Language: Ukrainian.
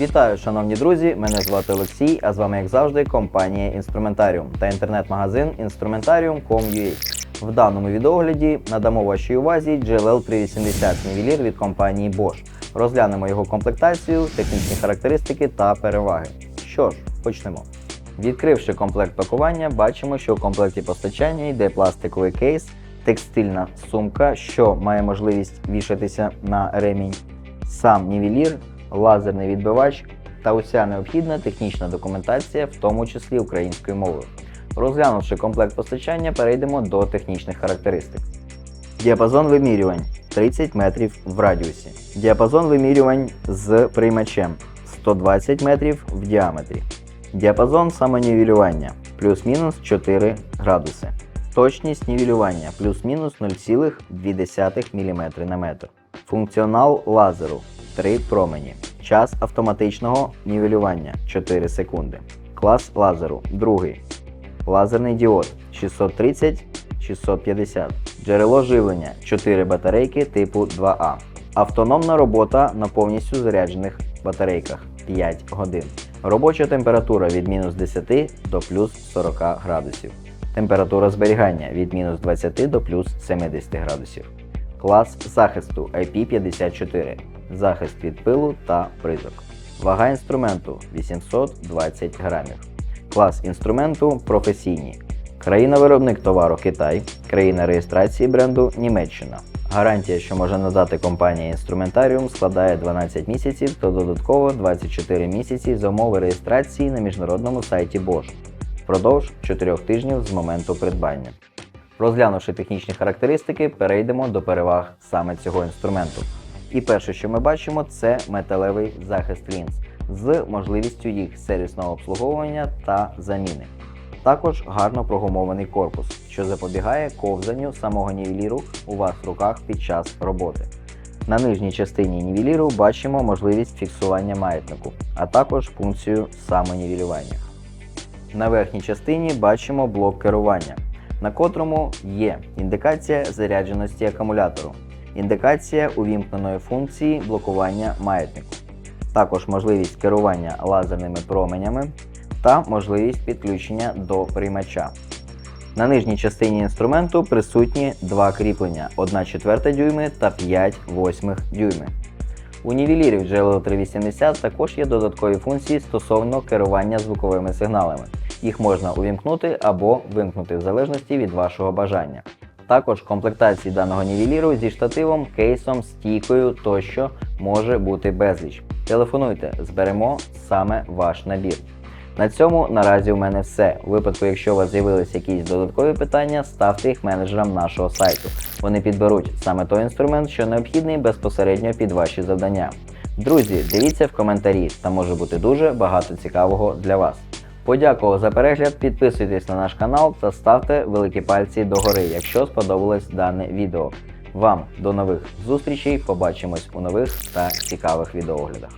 Вітаю, шановні друзі! Мене звати Олексій, а з вами, як завжди, компанія Інструментаріум та інтернет-магазин Instrumentarium.com.ua. В даному відеогляді надамо вашій увазі GLL 380 нівелір від компанії Bosch. Розглянемо його комплектацію, технічні характеристики та переваги. Що ж, почнемо. Відкривши комплект пакування, бачимо, що в комплекті постачання йде пластиковий кейс, текстильна сумка, що має можливість вішатися на ремінь, сам нівелір, лазерний відбивач та уся необхідна технічна документація, в тому числі українською мовою. Розглянувши комплект постачання, перейдемо до технічних характеристик. Діапазон вимірювань 30 метрів в радіусі. Діапазон вимірювань з приймачем 120 метрів в діаметрі. Діапазон самонівелювання плюс-мінус 4 градуси. Точність нівелювання плюс-мінус 0,2 мм на метр. Функціонал лазеру 3 промені. Час автоматичного нівелювання 4 секунди. Клас лазеру другий. Лазерний діод 630-650. Джерело живлення 4 батарейки типу 2А. Автономна робота на повністю заряджених батарейках 5 годин. Робоча температура від мінус 10 до плюс 40 градусів. Температура зберігання від мінус 20 до плюс 70 градусів. Клас захисту IP54. Захист від пилу та призок. Вага інструменту 820 грамів. Клас інструменту професійні. Країна-виробник товару Китай. Країна реєстрації бренду Німеччина. Гарантія, що може надати компанія Інструментаріум, складає 12 місяців та додатково 24 місяці за умови реєстрації на міжнародному сайті Bosch впродовж 4 тижнів з моменту придбання. Розглянувши технічні характеристики, перейдемо до переваг саме цього інструменту. І перше, що ми бачимо, це металевий захист лінз з можливістю їх сервісного обслуговування та заміни. Також гарно прогумований корпус, що запобігає ковзанню самого нівеліру у вас в руках під час роботи. На нижній частині нівеліру бачимо можливість фіксування маятнику, а також функцію самонівелювання. На верхній частині бачимо блок керування, на котрому є індикація зарядженості акумулятору, індикація увімкненої функції блокування маятнику, також можливість керування лазерними променями та можливість підключення до приймача. На нижній частині інструменту присутні два кріплення 1 4 дюйми та 5 8 дюйми. У нівелірів GLL 380 також є додаткові функції стосовно керування звуковими сигналами. Їх можна увімкнути або вимкнути в залежності від вашого бажання. Також комплектації даного нівеліру зі штативом, кейсом, стійкою тощо може бути безліч. Телефонуйте, зберемо саме ваш набір. На цьому наразі у мене все. У випадку, якщо у вас з'явилися якісь додаткові питання, ставте їх менеджерам нашого сайту. Вони підберуть саме той інструмент, що необхідний безпосередньо під ваші завдання. Друзі, дивіться в коментарі, там може бути дуже багато цікавого для вас. Подякував за перегляд, підписуйтесь на наш канал та ставте великі пальці догори, якщо сподобалось дане відео. Вам до нових зустрічей, побачимось у нових та цікавих відеоглядах.